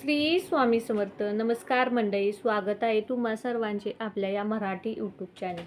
श्री स्वामी समर्थ. नमस्कार मंडळी स्वागत आहे तुम्हा सर्वांचे आपल्या या मराठी यूट्यूब चॅनल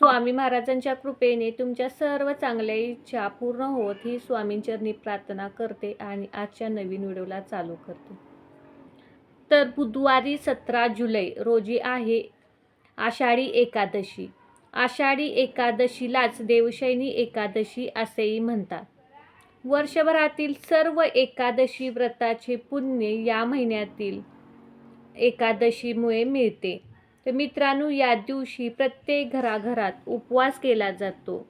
स्वामी महाराजांच्या कृपेने तुमच्या सर्व चांगल्या इच्छा पूर्ण होत ही स्वामींचरणी प्रार्थना करते आणि आजच्या नवीन व्हिडिओला चालू करते. तर बुधवारी सतरा जुलै रोजी आहे आषाढी एकादशी. आषाढी एकादशीलाच देवशैनी एकादशी असेही म्हणतात. वर्षभरातील सर्व एकादशी व्रताचे पुण्य या महिन्यातील एकादशीमुळे मिळते. तर मित्रांनो या दिवशी प्रत्येक घराघरात उपवास केला जातो.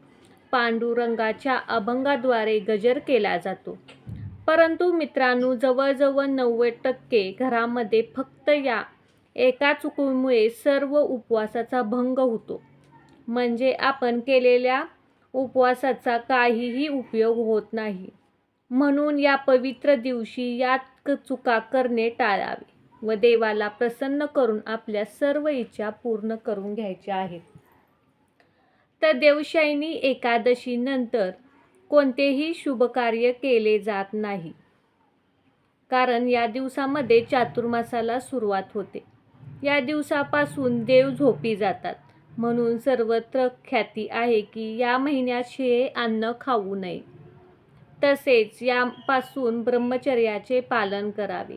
पांडुरंगाच्या अभंगाद्वारे गजर केला जातो. परंतु मित्रांनो जवळजवळ नव्वद टक्के घरामध्ये फक्त या एका चुकीमुळे सर्व उपवासाचा भंग होतो. म्हणजे आपण केलेल्या उपवासाचा काहीही उपयोग होत नाही. म्हणून या पवित्र दिवशी यात चुका करणे टाळावे व देवाला प्रसन्न करून आपल्या सर्व इच्छा पूर्ण करून घ्यायच्या आहेत. तर देवशैनी एकादशीनंतर कोणतेही शुभकार्य केले जात नाही. कारण या दिवसामध्ये चातुर्मासाला सुरुवात होते. या दिवसापासून देव झोपी जातात. म्हणून सर्वत्र ख्याती आहे की या महिन्यात शिळे अन्न खाऊ नये. तसेच यापासून ब्रह्मचर्याचे पालन करावे.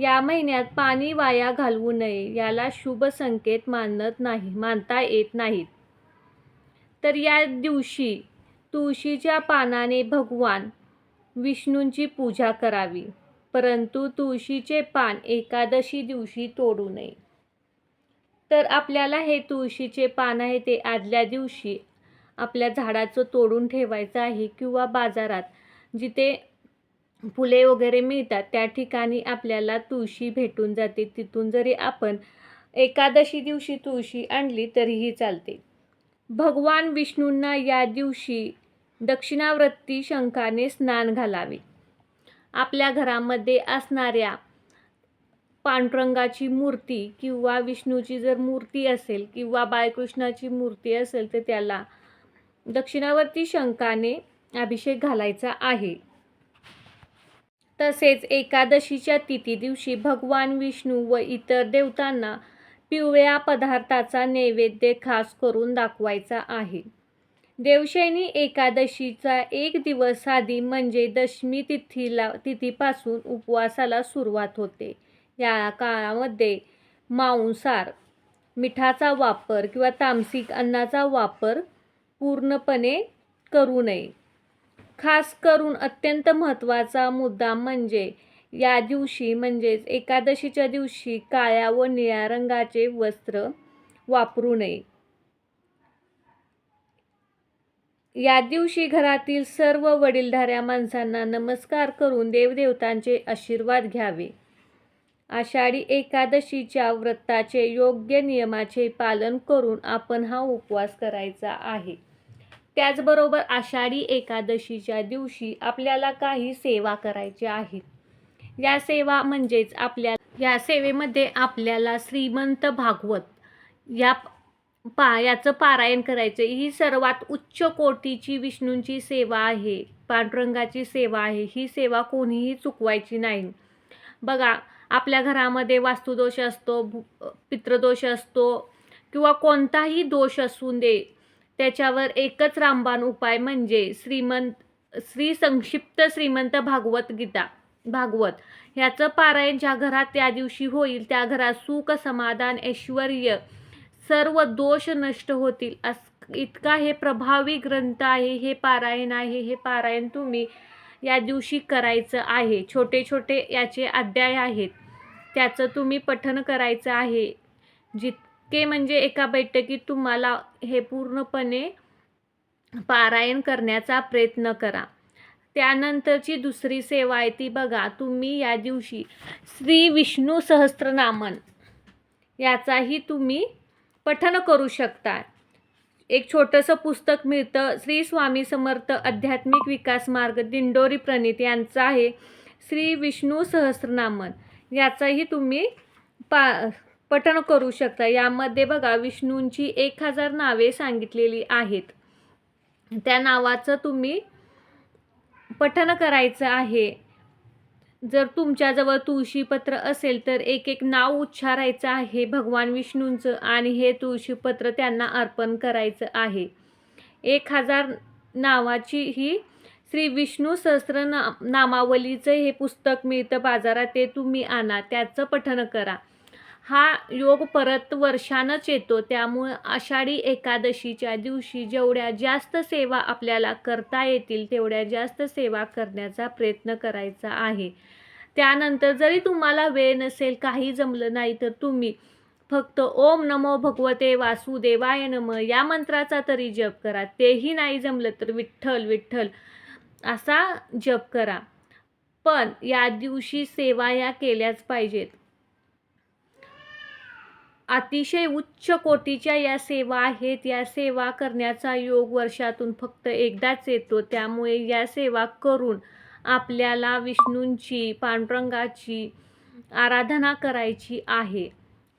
या महिन्यात पाणी वाया घालवू नये याला शुभ संकेत मानत नाही मानता येत नाहीत. तर या दिवशी तुळशीच्या पानाने भगवान विष्णूंची पूजा करावी परंतु तुळशीचे पान एकादशी दिवशी तोडू नये. तर आपल्याला हे तुळशीचे पान आहे ते आदल्या दिवशी आपल्या झाडाचं तोडून ठेवायचं आहे किंवा बाजारात जिथे फुले वगैरे मिळतात त्या ठिकाणी आपल्याला तुळशी भेटून जाते. तिथून जरी आपण एकादशी दिवशी तुळशी आणली तरीही चालते. भगवान विष्णूंना या दिवशी दक्षिणावृत्ती शंखाने स्नान घालावे. आपल्या घरामध्ये असणाऱ्या पांडुरंगाची मूर्ती किंवा विष्णूची जर मूर्ती असेल किंवा बाळकृष्णाची मूर्ती असेल तर त्याला दक्षिणावर्ती शंखाने अभिषेक घालायचा आहे. तसेच एकादशीच्या तिथी दिवशी भगवान विष्णू व इतर देवतांना पिवळ्या पदार्थाचा नैवेद्य खास करून दाखवायचा आहे. देवशैनी एकादशीचा एक दिवस आधी म्हणजे दशमी तिथीला तिथीपासून उपवासाला सुरुवात होते. या काळामध्ये मांसाहार मिठाचा वापर किंवा तामसिक अन्नाचा वापर पूर्णपणे करू नये. खास करून अत्यंत महत्त्वाचा मुद्दा म्हणजे या दिवशी म्हणजेच एकादशीच्या दिवशी काळ्या व निळ्या रंगाचे वस्त्र वापरू नये. या दिवशी घरातील सर्व वडीलधाऱ्या माणसांना नमस्कार करून देवदेवतांचे आशीर्वाद घ्यावे. आषाढी एकादशीच्या व्रताचे योग्य नियमाचे पालन करून आपण हा उपवास करायचा आहे. त्याचबरोबर आषाढी एकादशीच्या दिवशी आपल्याला काही सेवा करायच्या आहेत या सेवा म्हणजेच आपल्या या सेवेमध्ये आपल्याला श्रीमंत भागवत या पा याचं पारायण करायचं. ही सर्वात उच्च कोटीची विष्णूंची सेवा आहे. पांडुरंगाची सेवा आहे. ही सेवा कोणीही चुकवायची नाही. बघा आपल्या घरामध्ये वास्तुदोष असतो भू- पितृदोष असतो किंवा कोणताही दोष असू दे त्याच्यावर एकच रामबाण उपाय म्हणजे श्रीमंत श्री संक्षिप्त श्रीमंत भागवत गीता भागवत. ह्याचं पारायण ज्या घरात त्या दिवशी होईल त्या घरात सुख समाधान ऐश्वर सर्व दोष नष्ट होतील. अस इतका हे प्रभावी ग्रंथ आहे हे पारायण आहे हे पारायण तुम्ही या दिवशी करायचं आहे. छोटे छोटे याचे अध्याय आहेत. त्याचं तुम्ही पठन करायचं आहे. जितके म्हणजे एका बैठकीत तुम्हाला हे पूर्णपणे पारायण करण्याचा प्रयत्न करा. त्यानंतरची दुसरी सेवा आहे ती बघा. तुम्ही या दिवशी श्री विष्णू सहस्त्रनामन याचाही तुम्ही पठन करू शकता. एक छोटंसं पुस्तक मिळतं. श्री स्वामी समर्थ आध्यात्मिक विकास मार्ग दिंडोरी प्रणित यांचं आहे श्री विष्णू सहस्रनामन. याचाही तुम्ही पा पठण करू शकता. यामध्ये बघा विष्णूंची एक हजार नावे सांगितलेली आहेत. त्या नावाचं तुम्ही पठण करायचं आहे. जर तुमच्याजवळ तुळशीपत्र असेल तर एक एक नाव उच्चारायचं आहे भगवान विष्णूंचं आणि हे तुळशीपत्र त्यांना अर्पण करायचं आहे. एक हजार नावाची ही श्री विष्णू सहस्र ना नामावलीचं हे पुस्तक मिळतं बाजारात ते तुम्ही आणा त्याचं पठन करा. हा योग परत वर्षानंच येतो त्यामुळं आषाढी एकादशीच्या दिवशी जेवढ्या जास्त सेवा आपल्याला करता येतील तेवढ्या जास्त सेवा करण्याचा प्रयत्न करायचा आहे. त्यानंतर जरी तुम्हाला वेळ नसेल काही जमलं नाही तर तुम्ही फक्त ओम नमो भगवते वासुदेवाय नम या मंत्राचा तरी जप करा. तेही नाही जमलं तर विठ्ठल विठ्ठल असा जप करा. पण या दिवशी सेवा या केल्याच पाहिजेत. अतिशय उच्च कोटीच्या या सेवा आहेत. या सेवा करण्याचा योग वर्षातून फक्त एकदाच येतो. त्यामुळे या सेवा करून आपल्याला विष्णूंची पांडुरंगाची आराधना करायची आहे.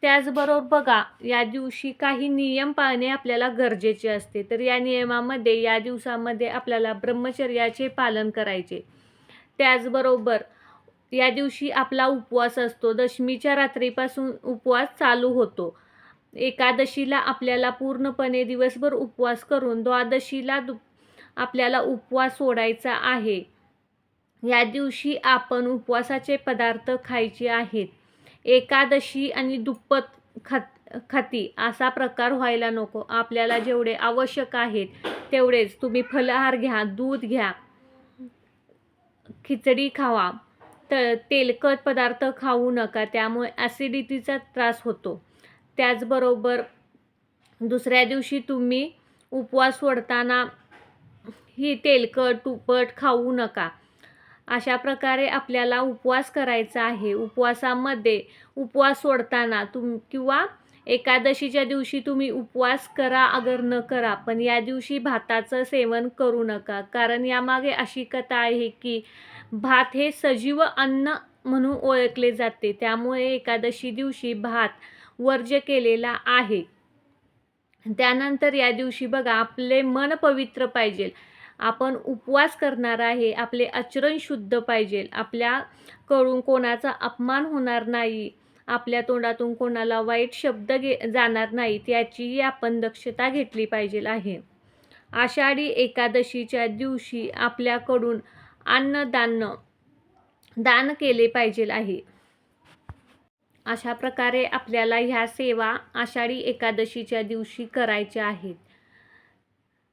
त्याचबरोबर बघा या दिवशी काही नियम पाळणे आपल्याला गरजेचे असते. तर या नियमामध्ये या दिवसामध्ये आपल्याला ब्रह्मचर्याचे पालन करायचे. त्याचबरोबर या दिवशी आपला उपवास असतो. दशमीच्या रात्रीपासून उपवास चालू होतो. एकादशीला आपल्याला पूर्णपणे दिवसभर उपवास करून द्वादशीला दु आपल्याला उपवास सोडायचा आहे. या दिवशी आपण उपवासाचे पदार्थ खायचे आहेत. एकादशी आणि दुप्पट खात खाती असा प्रकार व्हायला नको. आपल्याला जेवढे आवश्यक आहेत तेवढेच. तुम्ही फलहार घ्या दूध घ्या खिचडी खावा. तर तेलकट पदार्थ खाऊ नका त्यामुळे ॲसिडिटीचा त्रास होतो. त्याचबरोबर दुसऱ्या दिवशी तुम्ही उपवास सोडताना ही तेलकट तुपट खाऊ नका. अशा प्रकारे आपल्याला उपवास करायचा आहे. उपवासामध्ये उपवास सोडताना तुम किंवा एकादशीच्या दिवशी तुम्ही उपवास करा अगर न करा पण या दिवशी भाताचं सेवन करू नका. कारण यामागे अशी कथा आहे की भात हे सजीव अन्न म्हणून ओळखले जाते. त्यामुळे एकादशी दिवशी भात वर्ज्य केलेला आहे. त्यानंतर या दिवशी बघा आपले मन पवित्र पाहिजे. आपण उपवास करणार आहे आपले आचरण शुद्ध पाहिजे. आपल्याकडून कोणाचा अपमान होणार नाही आपल्या तोंडातून कोणाला वाईट शब्द घे जाणार नाहीत याचीही आपण दक्षता घेतली पाहिजे आहे. आषाढी एकादशीच्या दिवशी आपल्याकडून अन्नदान दान केले पाहिजे आहे. अशा प्रकारे आपल्याला ह्या सेवा आषाढी एकादशीच्या दिवशी करायच्या आहेत.